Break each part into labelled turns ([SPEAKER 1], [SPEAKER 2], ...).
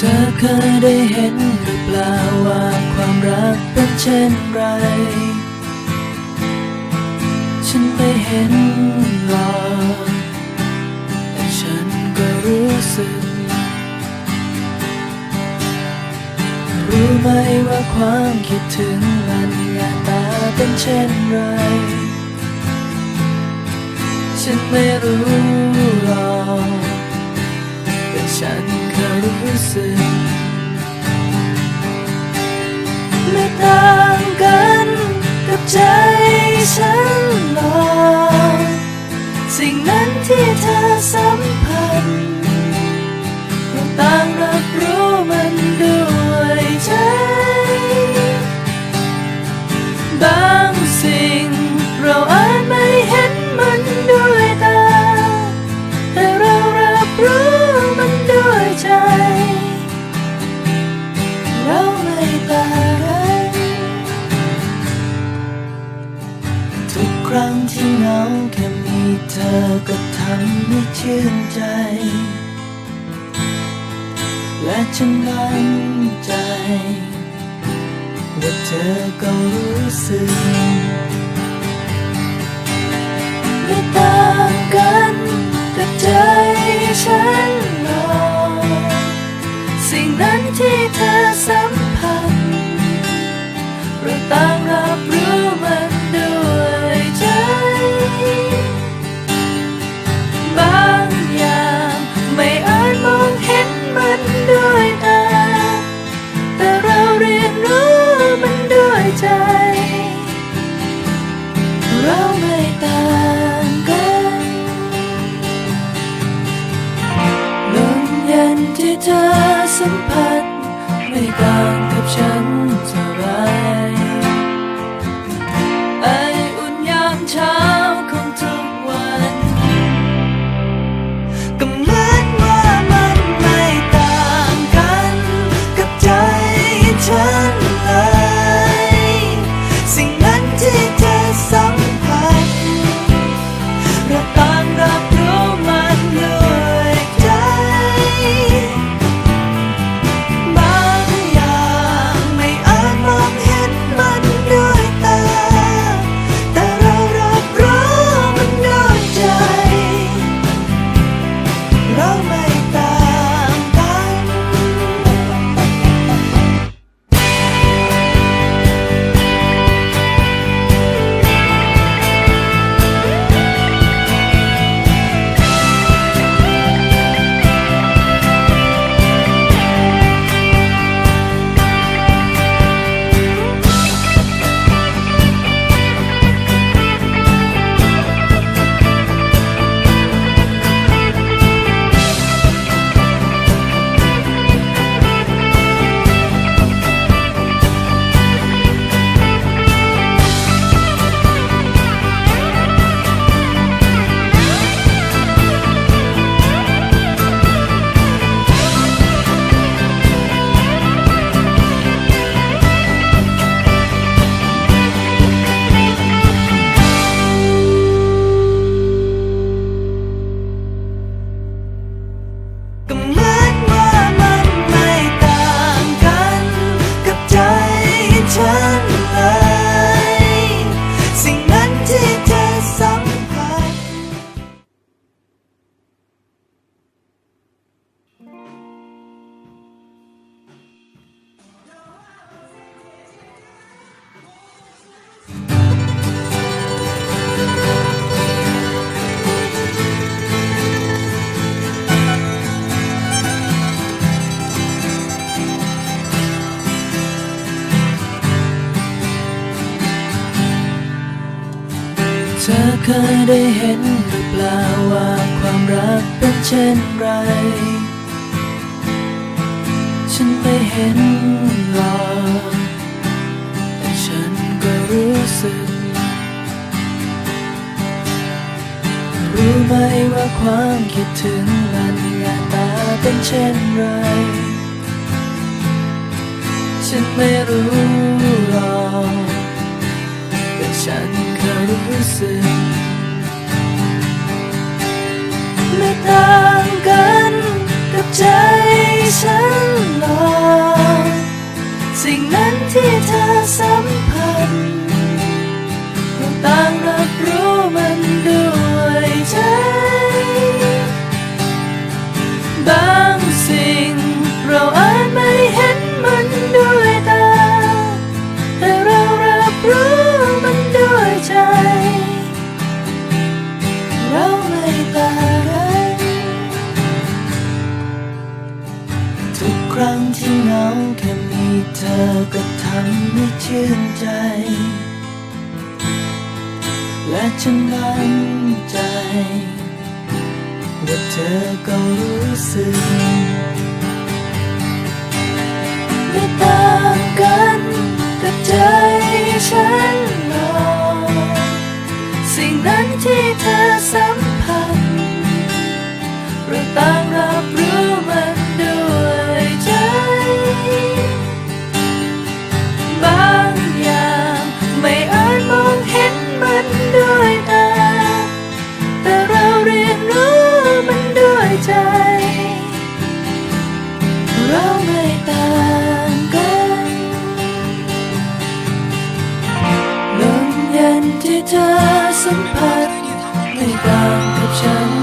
[SPEAKER 1] เธอเคยได้เห็นหรือเปล่าว่าความรักเป็นเช่นไร ฉันไม่เห็นหรอกแต่ฉันก็รู้สึก รู้ไหมว่าความคิดถึงมันหน้าตาเป็นเช่นไร ฉันไม่รู้หรอก ฉันเคยรู้สึกไม่ต่างกันกับใจฉันหรอกสิ่งนั้นที่เธอ เธอก็ทำให้ชื่นใจ และฉันมั่นใจ ว่าเธอก็รู้สึกไม่ต่างกันกับใจฉันหรอกสิ่งนั้นที่เธอสัม สัมผัสไม่ต่างกับฉันเท่า ธอเคยได้เห็นหรือเปล่าว่าความรักเป็นเช่นไร ฉันไม่เห็นหรอกแต่ฉันก็รู้สึก รู้ไหมว่าความคิดถึงมันหน้าตาเป็นเช่นไร ฉันไม่รู้หรอก ฉันเคยรู้สึกไม่ต่างกันกับใจฉันหรอกสิ่งนั้นที่เธอสัม งแค่มีเธอก็ทำให้ชื่นใจ และฉันมั่นใจ ว่าเธอก็รู้สึกในต้อ สัมผัสไม่ต่างกับฉัน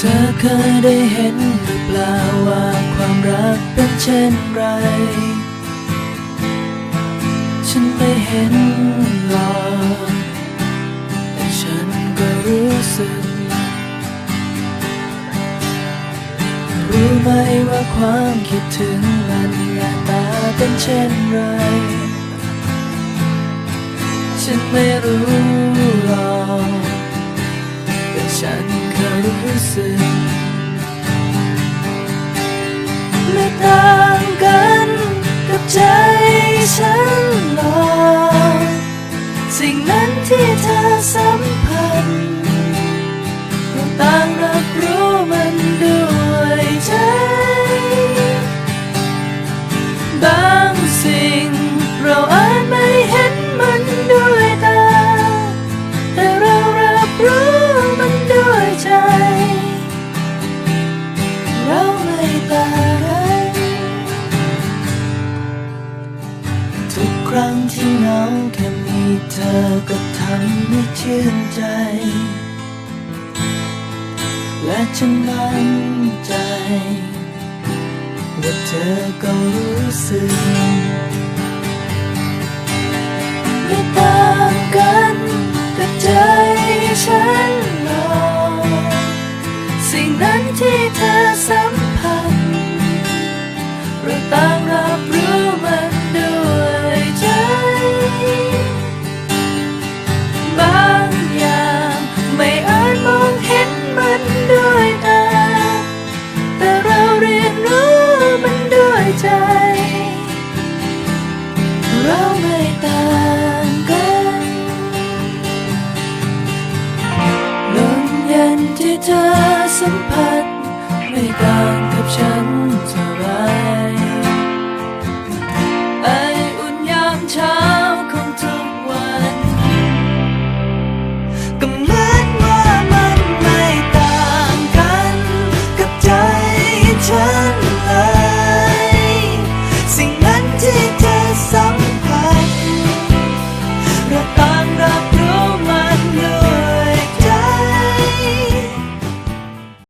[SPEAKER 1] เธอเคยได้เห็นหรือเปล่าว่าความรักเป็นเช่นไร ฉันไปเห็นหลอกแต่ฉันก็รู้สึก รู้ไหมว่าความคิดถึงมันหน้าตาเป็นเช่นไร ฉันไม่รู้หรอกแต่ฉัน isip ไม่ต่างกันกับใจฉันหรอกสิ่งนั้นที่เธอสัมผัส ธอก็ทำให้ชื่นใจ และฉันมั่นใจ ว่าเธอก็รู้สึกไม่ต่างกัน สัมผัส